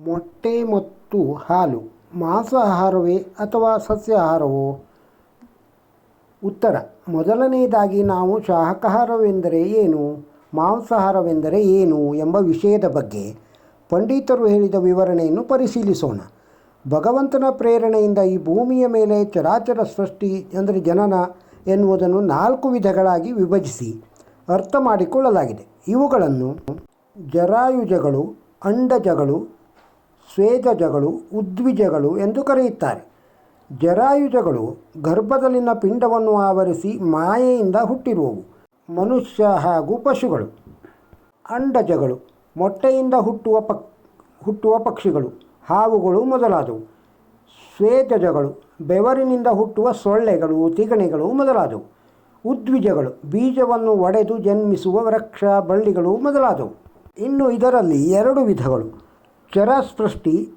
ಮೊಟ್ಟೆ ಮತ್ತು ಹಾಲು, ಮಾಂಸಾಹಾರವೇ ಅಥವಾ ಸಸ್ಯಾಹಾರವೋ? ಉತ್ತರ, ಮೊದಲನೆಯದಾಗಿ ನಾವು ಶಾಕಾಹಾರವೆಂದರೆ ಏನು, ಮಾಂಸಾಹಾರವೆಂದರೆ ಏನು ಎಂಬ ವಿಷಯದ ಬಗ್ಗೆ ಪಂಡಿತರು ಹೇಳಿದ ವಿವರಣೆಯನ್ನು ಪರಿಶೀಲಿಸೋಣ. ಭಗವಂತನ ಪ್ರೇರಣೆಯಿಂದ ಈ ಭೂಮಿಯ ಮೇಲೆ ಚರಾಚರ ಸೃಷ್ಟಿ, ಅಂದರೆ ಜನನ ಎನ್ನುವುದನ್ನು ನಾಲ್ಕು ವಿಧಗಳಾಗಿ ವಿಭಜಿಸಿ ಅರ್ಥ ಮಾಡಿಕೊಳ್ಳಲಾಗಿದೆ. ಇವುಗಳನ್ನು ಜರಾಯುಜಗಳು, ಅಂಡಜಗಳು ಸ್ವೇದಜಗಳು ಉದ್ವಿಜಗಳು ಎಂದು ಕರೆಯುತ್ತಾರೆ. ಜರಾಯುಜಗಳು ಗರ್ಭದಲ್ಲಿನ ಪಿಂಡವನ್ನು ಆವರಿಸಿ ಮಾಯೆಯಿಂದ ಹುಟ್ಟಿರುವವು, ಮನುಷ್ಯ ಹಾಗೂ ಪಶುಗಳು. ಅಂಡಜಗಳು ಮೊಟ್ಟೆಯಿಂದ ಹುಟ್ಟುವ ಪಕ್, ಹುಟ್ಟುವ ಪಕ್ಷಿಗಳು, ಹಾವುಗಳು ಮೊದಲಾದವು. ಸ್ವೇದಜಗಳು ಬೆವರಿನಿಂದ ಹುಟ್ಟುವ ಸೊಳ್ಳೆಗಳು, ತಿಗಣಿಗಳು ಮೊದಲಾದವು. ಉದ್ವಿಜಗಳು ಬೀಜವನ್ನು ಒಡೆದು ಜನ್ಮಿಸುವ ವೃಕ್ಷ, ಬಳ್ಳಿಗಳು ಮೊದಲಾದವು. ಇನ್ನು ಇದರಲ್ಲಿ ಎರಡು ವಿಧಗಳು. ಚರ ಸೃಷ್ಟಿ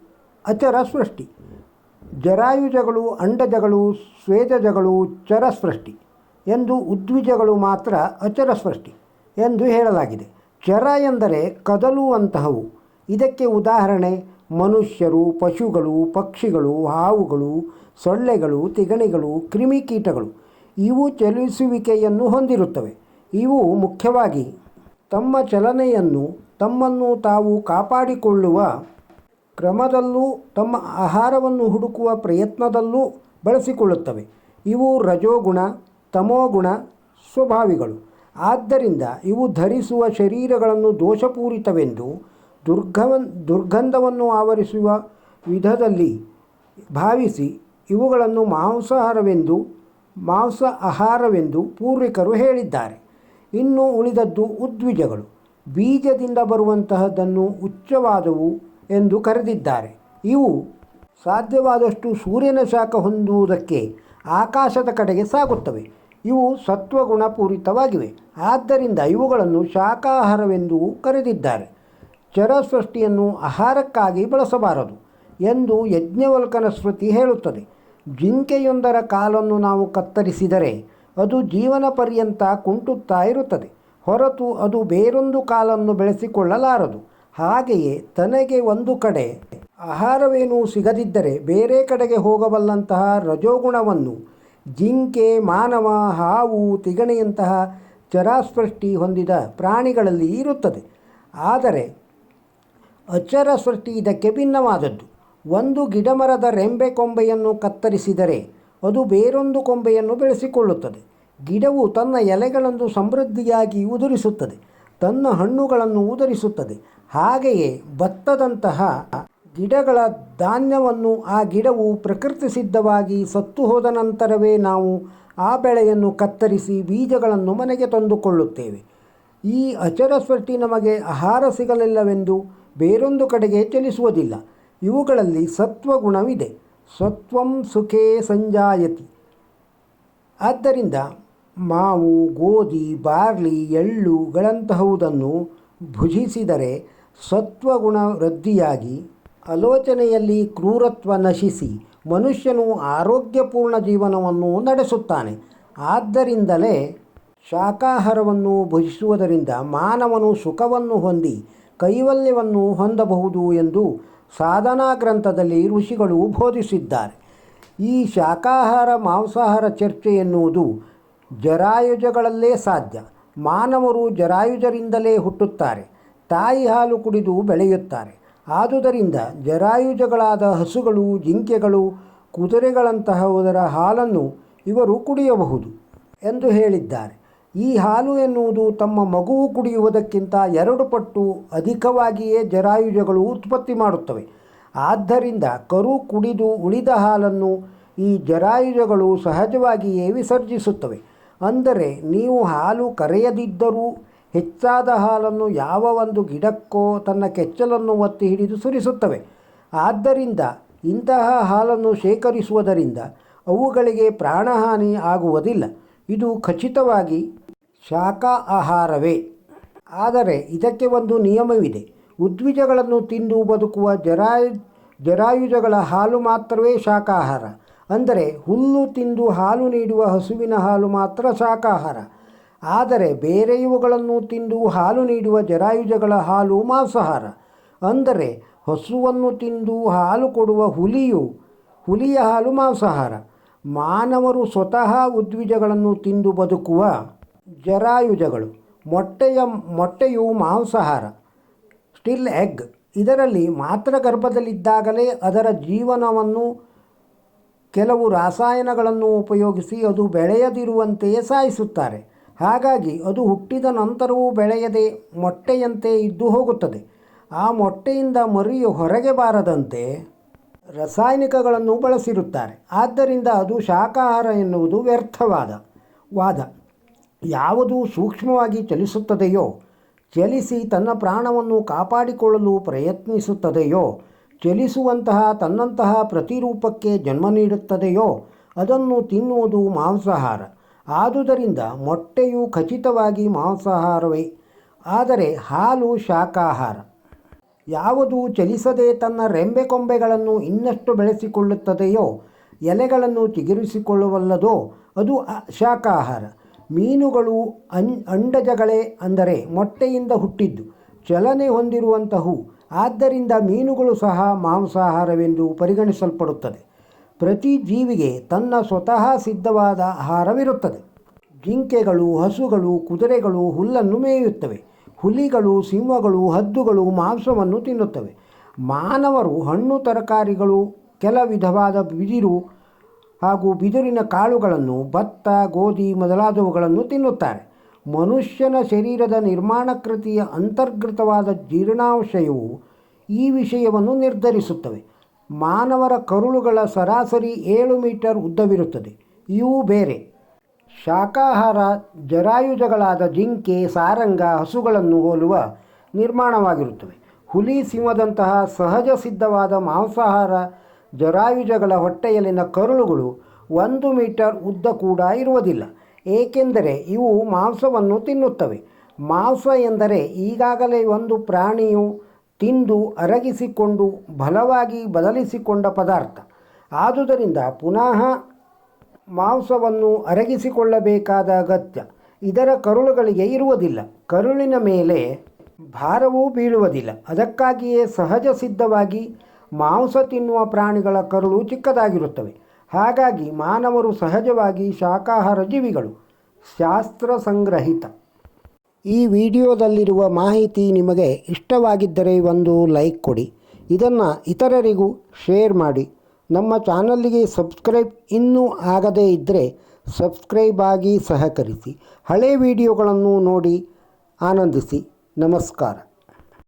ಅಚರ ಸೃಷ್ಟಿ ಜರಾಯುಜಗಳು, ಅಂಡಜಗಳು ಸ್ವೇದಜಗಳು ಚರ ಸೃಷ್ಟಿ ಎಂದು ಉದ್ವಿಜಗಳು ಮಾತ್ರ ಅಚರ ಸೃಷ್ಟಿ ಎಂದು ಹೇಳಲಾಗಿದೆ. ಚರ ಎಂದರೆ ಕದಲುವಂತಹವು. ಇದಕ್ಕೆ ಉದಾಹರಣೆ, ಮನುಷ್ಯರು, ಪಶುಗಳು, ಪಕ್ಷಿಗಳು, ಹಾವುಗಳು, ಸೊಳ್ಳೆಗಳು, ತಿಗಣಿಗಳು, ಕ್ರಿಮಿಕೀಟಗಳು. ಇವು ಚಲಿಸುವಿಕೆಯನ್ನು ಹೊಂದಿರುತ್ತವೆ. ಇವು ಮುಖ್ಯವಾಗಿ ತಮ್ಮ ಚಲನೆಯನ್ನು ತಮ್ಮನ್ನು ತಾವು ಕಾಪಾಡಿಕೊಳ್ಳುವ ಕ್ರಮದಲ್ಲೂ ತಮ್ಮ ಆಹಾರವನ್ನು ಹುಡುಕುವ ಪ್ರಯತ್ನದಲ್ಲೂ ಬಳಸಿಕೊಳ್ಳುತ್ತವೆ. ಇವು ರಜೋಗುಣ, ತಮೋಗುಣ, ಸ್ವಭಾವಿಗಳು. ಆದ್ದರಿಂದ ಇವು ಧರಿಸುವ ಶರೀರಗಳನ್ನು ದೋಷಪೂರಿತವೆಂದು ದುರ್ಗವನ್, ದುರ್ಗಂಧವನ್ನು ಆವರಿಸುವ ವಿಧದಲ್ಲಿ ಭಾವಿಸಿ ಇವುಗಳನ್ನು ಮಾಂಸಾಹಾರವೆಂದು ಮಾಂಸ ಆಹಾರವೆಂದು ಪೂರ್ವಿಕರು ಹೇಳಿದ್ದಾರೆ. ಇನ್ನು ಉಳಿದದ್ದು ಉದ್ವಿಜಗಳು. ಬೀಜದಿಂದ ಬರುವಂತಹದ್ದನ್ನು ಉಚ್ಚವಾದವು ಎಂದು ಕರೆದಿದ್ದಾರೆ. ಇವು ಸಾಧ್ಯವಾದಷ್ಟು ಸೂರ್ಯನ ಶಾಖ ಹೊಂದುವುದಕ್ಕೆ ಆಕಾಶದ ಕಡೆಗೆ ಸಾಗುತ್ತವೆ. ಇವು ಸತ್ವಗುಣಪೂರಿತವಾಗಿವೆ. ಆದ್ದರಿಂದ ಇವುಗಳನ್ನು ಶಾಖಾಹಾರವೆಂದೂ ಕರೆದಿದ್ದಾರೆ. ಚರಸೃಷ್ಟಿಯನ್ನು ಆಹಾರಕ್ಕಾಗಿ ಬಳಸಬಾರದು ಎಂದು ಯಜ್ಞವಲ್ಕನ ಸ್ಮೃತಿ ಹೇಳುತ್ತದೆ. ಜಿಂಕೆಯೊಂದರ ಕಾಲನ್ನು ನಾವು ಕತ್ತರಿಸಿದರೆ ಅದು ಜೀವನ ಪರ್ಯಂತ ಕುಂಟುತ್ತಾ ಇರುತ್ತದೆ. ಹೊರತು ಅದು ಬೇರೊಂದು ಕಾಲನ್ನು ಬೆಳೆಸಿಕೊಳ್ಳಲಾರದು. ಹಾಗೆಯೇ ತನಗೆ ಒಂದು ಕಡೆ ಆಹಾರವೇನೂ ಸಿಗದಿದ್ದರೆ ಬೇರೆ ಕಡೆಗೆ ಹೋಗಬಲ್ಲಂತಹ ರಜೋಗುಣವನ್ನು ಜಿಂಕೆ, ಮಾನವ, ಹಾವು, ತಿಗಣೆಯಂತಹ ಚರಾಸ್ಪೃಷ್ಟಿ ಹೊಂದಿದ ಪ್ರಾಣಿಗಳಲ್ಲಿ ಇರುತ್ತದೆ. ಆದರೆ ಅಚರ ಸೃಷ್ಟಿ ಇದಕ್ಕೆ ಭಿನ್ನವಾದದ್ದು. ಒಂದು ಗಿಡಮರದ ರೆಂಬೆ ಕೊಂಬೆಯನ್ನು ಕತ್ತರಿಸಿದರೆ ಅದು ಬೇರೊಂದು ಕೊಂಬೆಯನ್ನು ಬೆಳೆಸಿಕೊಳ್ಳುತ್ತದೆ. ಗಿಡವು ತನ್ನ ಎಲೆಗಳನ್ನು ಸಮೃದ್ಧಿಯಾಗಿ ಉದುರಿಸುತ್ತದೆ. ತನ್ನ ಹಣ್ಣುಗಳನ್ನು ಉದುರಿಸುತ್ತದೆ. ಹಾಗೆಯೇ ಭತ್ತದಂತಹ ಗಿಡಗಳ ಧಾನ್ಯವನ್ನು ಆ ಗಿಡವು ಪ್ರಕೃತಿ ಸಿದ್ಧವಾಗಿ ಸತ್ತು ಹೋದ ನಂತರವೇ ನಾವು ಆ ಬೆಳೆಯನ್ನು ಕತ್ತರಿಸಿ ಬೀಜಗಳನ್ನು ಮನೆಗೆ ತಂದುಕೊಳ್ಳುತ್ತೇವೆ. ಈ ಅಚರ ಸೃಷ್ಟಿ ನಮಗೆ ಆಹಾರ ಸಿಗಲಿಲ್ಲವೆಂದು ಬೇರೊಂದು ಕಡೆಗೆ ಚಲಿಸುವುದಿಲ್ಲ ಇವುಗಳಲ್ಲಿ ಸತ್ವಗುಣವಿದೆ. ಸತ್ವಂ ಸುಖೇ ಸಂಜಾಯತಿ. ಆದ್ದರಿಂದ ಮಾವು, ಗೋಧಿ, ಬಾರ್ಲಿ ಎಳ್ಳುಗಳಂತಹುದನ್ನು ಭುಜಿಸಿದರೆ ಸತ್ವಗುಣ ವೃದ್ಧಿಯಾಗಿ ಆಲೋಚನೆಯಲ್ಲಿ ಕ್ರೂರತ್ವ ನಶಿಸಿ ಮನುಷ್ಯನು ಆರೋಗ್ಯಪೂರ್ಣ ಜೀವನವನ್ನು ನಡೆಸುತ್ತಾನೆ. ಆದ್ದರಿಂದಲೇ ಶಾಖಾಹಾರವನ್ನು ಭುಜಿಸುವುದರಿಂದ ಮಾನವನು ಸುಖವನ್ನು ಹೊಂದಿ ಕೈವಲ್ಯವನ್ನು ಹೊಂದಬಹುದು ಎಂದು ಸಾಧನಾ ಗ್ರಂಥದಲ್ಲಿ ಋಷಿಗಳು ಬೋಧಿಸಿದ್ದಾರೆ. ಈ ಶಾಖಾಹಾರ ಮಾಂಸಾಹಾರ ಚರ್ಚೆ ಎನ್ನುವುದು ಜರಾಯುಜಗಳಲ್ಲೇ ಸಾಧ್ಯ. ಮಾನವರು ಜರಾಯುಜರಿಂದಲೇ ಹುಟ್ಟುತ್ತಾರೆ, ತಾಯಿ ಹಾಲು ಕುಡಿದು ಬೆಳೆಯುತ್ತಾರೆ. ಆದುದರಿಂದ ಜರಾಯುಜಗಳಾದ ಹಸುಗಳು, ಜಿಂಕೆಗಳು ಕುದುರೆಗಳಂತಹವುದರ ಹಾಲನ್ನು ಇವರು ಕುಡಿಯಬಹುದು ಎಂದು ಹೇಳಿದ್ದಾರೆ. ಈ ಹಾಲು ಎನ್ನುವುದು ತಮ್ಮ ಮಗುವು ಕುಡಿಯುವುದಕ್ಕಿಂತ ಎರಡು ಪಟ್ಟು ಅಧಿಕವಾಗಿಯೇ ಜರಾಯುಜಗಳು ಉತ್ಪತ್ತಿ ಮಾಡುತ್ತವೆ. ಆದ್ದರಿಂದ ಕರು ಕುಡಿದು ಉಳಿದ ಹಾಲನ್ನು ಈ ಜರಾಯುಜಗಳು ಸಹಜವಾಗಿಯೇ ವಿಸರ್ಜಿಸುತ್ತವೆ. ಅಂದರೆ ನೀವು ಹಾಲು ಕರೆಯದಿದ್ದರೂ ಹೆಚ್ಚಾದ ಹಾಲನ್ನು ಯಾವ ಒಂದು ಗಿಡಕ್ಕೋ ತನ್ನ ಕೆಚ್ಚಲನ್ನು ಒತ್ತಿ ಹಿಡಿದು ಸುರಿಸುತ್ತವೆ. ಆದ್ದರಿಂದ ಇಂತಹ ಹಾಲನ್ನು ಶೇಖರಿಸುವುದರಿಂದ ಅವುಗಳಿಗೆ ಪ್ರಾಣಹಾನಿ ಆಗುವುದಿಲ್ಲ. ಇದು ಖಚಿತವಾಗಿ ಶಾಖ ಆಹಾರವೇ. ಆದರೆ ಇದಕ್ಕೆ ಒಂದು ನಿಯಮವಿದೆ. ಉದ್ವಿಜಗಳನ್ನು ತಿಂದು ಬದುಕುವ ಜರಾಯು ಜರಾಯುಜಗಳ ಹಾಲು ಮಾತ್ರವೇ ಶಾಕಾಹಾರ ಅಂದರೆ ಹುಲ್ಲು ತಿಂದು ಹಾಲು ನೀಡುವ ಹಸುವಿನ ಹಾಲು ಮಾತ್ರ ಶಾಖಾಹಾರ ಆದರೆ ಬೇರೆ ಇವುಗಳನ್ನು ತಿಂದು ಹಾಲು ನೀಡುವ ಜರಾಯುಜಗಳ ಹಾಲು ಮಾಂಸಾಹಾರ. ಅಂದರೆ ಹಸುವನ್ನು ತಿಂದು ಹಾಲು ಕೊಡುವ ಹುಲಿಯು ಹುಲಿಯ ಹಾಲು ಮಾಂಸಾಹಾರ. ಮಾನವರು ಸ್ವತಃ ಉದ್ವಿಜಗಳನ್ನು ತಿಂದು ಬದುಕುವ ಜರಾಯುಜಗಳು. ಮೊಟ್ಟೆಯ ಮೊಟ್ಟೆಯು ಮಾಂಸಾಹಾರ. Still egg. ಇದರಲ್ಲಿ ಮಾತ್ರ ಗರ್ಭದಲ್ಲಿದ್ದಾಗಲೇ ಅದರ ಜೀವನವನ್ನು ಕೆಲವು ರಾಸಾಯನಗಳನ್ನು ಉಪಯೋಗಿಸಿ ಅದು ಬೆಳೆಯದಿರುವಂತೆಯೇ ಸಾಯಿಸುತ್ತಾರೆ. ಹಾಗಾಗಿ ಅದು ಹುಟ್ಟಿದ ನಂತರವೂ ಬೆಳೆಯದೆ ಮೊಟ್ಟೆಯಂತೆ ಇದ್ದು ಹೋಗುತ್ತದೆ. ಆ ಮೊಟ್ಟೆಯಿಂದ ಮರಿಯು ಹೊರಗೆ ಬಾರದಂತೆ ರಾಸಾಯನಿಕಗಳನ್ನು ಬಳಸಿರುತ್ತಾರೆ. ಆದ್ದರಿಂದ ಅದು ಶಾಖಾಹಾರ ಎನ್ನುವುದು ವ್ಯರ್ಥವಾದ ವಾದ. ಯಾವುದು ಸೂಕ್ಷ್ಮವಾಗಿ ಚಲಿಸುತ್ತದೆಯೋ, ಚಲಿಸಿ ತನ್ನ ಪ್ರಾಣವನ್ನು ಕಾಪಾಡಿಕೊಳ್ಳಲು ಪ್ರಯತ್ನಿಸುತ್ತದೆಯೋ ಚಲಿಸುವಂತಹ ತನ್ನಂತಹ ಪ್ರತಿರೂಪಕ್ಕೆ ಜನ್ಮ ನೀಡುತ್ತದೆಯೋ ಅದನ್ನು ತಿನ್ನುವುದು ಮಾಂಸಾಹಾರ. ಆದುದರಿಂದ ಮೊಟ್ಟೆಯು ಖಚಿತವಾಗಿ ಮಾಂಸಾಹಾರವೇ, ಆದರೆ ಹಾಲು ಶಾಖಾಹಾರ. ಯಾವುದು ಚಲಿಸದೆ ತನ್ನ ರೆಂಬೆ ಕೊಂಬೆಗಳನ್ನು ಇನ್ನಷ್ಟು ಬೆಳೆಸಿಕೊಳ್ಳುತ್ತದೆಯೋ, ಎಲೆಗಳನ್ನು ಚಿಗುರಿಸಿಕೊಳ್ಳುವಲ್ಲದೋ ಅದು ಶಾಖಾಹಾರ. ಮೀನುಗಳು ಅನ್ ಅಂಡಜಗಳೇ ಅಂದರೆ ಮೊಟ್ಟೆಯಿಂದ ಹುಟ್ಟಿದ್ದು, ಚಲನೆ ಹೊಂದಿರುವಂತಹವು ಆದ್ದರಿಂದ ಮೀನುಗಳು ಸಹ ಮಾಂಸಾಹಾರವೆಂದು ಪರಿಗಣಿಸಲ್ಪಡುತ್ತದೆ. ಪ್ರತಿ ಜೀವಿಗೆ ತನ್ನ ಸ್ವತಃ ಸಿದ್ಧವಾದ ಆಹಾರವಿರುತ್ತದೆ. ಜಿಂಕೆಗಳು, ಹಸುಗಳು, ಕುದುರೆಗಳು, ಹುಲ್ಲನ್ನು ಮೇಯುತ್ತವೆ. ಹುಲಿಗಳು, ಸಿಂಹಗಳು, ಹದ್ದುಗಳು ಮಾಂಸವನ್ನು ತಿನ್ನುತ್ತವೆ. ಮಾನವರು, ಹಣ್ಣು ತರಕಾರಿಗಳು, ಕೆಲ ವಿಧವಾದ ಬಿದಿರು ಹಾಗೂ ಬಿದಿರಿನ ಕಾಳುಗಳನ್ನು ಭತ್ತ, ಗೋಧಿ ಮೊದಲಾದವುಗಳನ್ನು ತಿನ್ನುತ್ತಾರೆ. ಮನುಷ್ಯನ ಶರೀರದ ನಿರ್ಮಾಣಕೃತಿಯ ಅಂತರ್ಗತವಾದ ಜೀರ್ಣಾಂಶಯವು ಈ ವಿಷಯವನ್ನು ನಿರ್ಧರಿಸುತ್ತವೆ. ಮಾನವರ ಕರುಳುಗಳ ಸರಾಸರಿ ಏಳು ಮೀಟರ್ ಉದ್ದವಿರುತ್ತದೆ. ಇವು ಬೇರೆ. ಶಾಖಾಹಾರ, ಜರಾಯುಜಗಳಾದ ಜಿಂಕೆ, ಸಾರಂಗ, ಹಸುಗಳನ್ನು ಹೋಲುವ ನಿರ್ಮಾಣವಾಗಿರುತ್ತವೆ. ಹುಲಿ ಸಿಂಹದಂತಹ ಸಹಜ ಸಿದ್ಧವಾದ ಮಾಂಸಾಹಾರ, ಜರಾಯುಜಗಳ ಹೊಟ್ಟೆಯಲ್ಲಿನ ಕರುಳುಗಳು ಒಂದು ಮೀಟರ್ ಉದ್ದ ಕೂಡ ಇರುವುದಿಲ್ಲ. ಏಕೆಂದರೆ ಇವು ಮಾಂಸವನ್ನು ತಿನ್ನುತ್ತವೆ. ಮಾಂಸ ಎಂದರೆ ಈಗಾಗಲೇ ಒಂದು ಪ್ರಾಣಿಯು ತಿಂದು ಅರಗಿಸಿಕೊಂಡು ಬಲವಾಗಿ ಬದಲಿಸಿಕೊಂಡ ಪದಾರ್ಥ. ಆದುದರಿಂದ ಪುನಃ ಮಾಂಸವನ್ನು ಅರಗಿಸಿಕೊಳ್ಳಬೇಕಾದ ಅಗತ್ಯ. ಇದರ ಕರುಳುಗಳಿಗೆ ಇರುವುದಿಲ್ಲ. ಕರುಳಿನ ಮೇಲೆ ಭಾರವೂ ಬೀಳುವುದಿಲ್ಲ. ಅದಕ್ಕಾಗಿಯೇ ಸಹಜ ಸಿದ್ಧವಾಗಿ ಮಾಂಸ ತಿನ್ನುವ ಪ್ರಾಣಿಗಳ ಕರುಳು ಚಿಕ್ಕದಾಗಿರುತ್ತವೆ. ಹಾಗಾಗಿ ಮಾನವರು ಸಹಜವಾಗಿ ಶಾಖಾಹಾರ ಜೀವಿಗಳು. ಶಾಸ್ತ್ರ ಸಂಗ್ರಹಿತ. ಈ ವಿಡಿಯೋದಲ್ಲಿರುವ ಮಾಹಿತಿ ನಿಮಗೆ ಇಷ್ಟವಾಗಿದ್ದರೆ ಒಂದು ಲೈಕ್ ಕೊಡಿ. ಇದನ್ನು ಇತರರಿಗೂ ಶೇರ್ ಮಾಡಿ. ನಮ್ಮ ಚಾನಲ್ಲಿಗೆ ಸಬ್ಸ್ಕ್ರೈಬ್ ಇನ್ನೂ ಆಗದೇ ಇದ್ದರೆ ಸಬ್ಸ್ಕ್ರೈಬ್ ಆಗಿ ಸಹಕರಿಸಿ. ಹಳೆ ವಿಡಿಯೋಗಳನ್ನು ನೋಡಿ ಆನಂದಿಸಿ. ನಮಸ್ಕಾರ.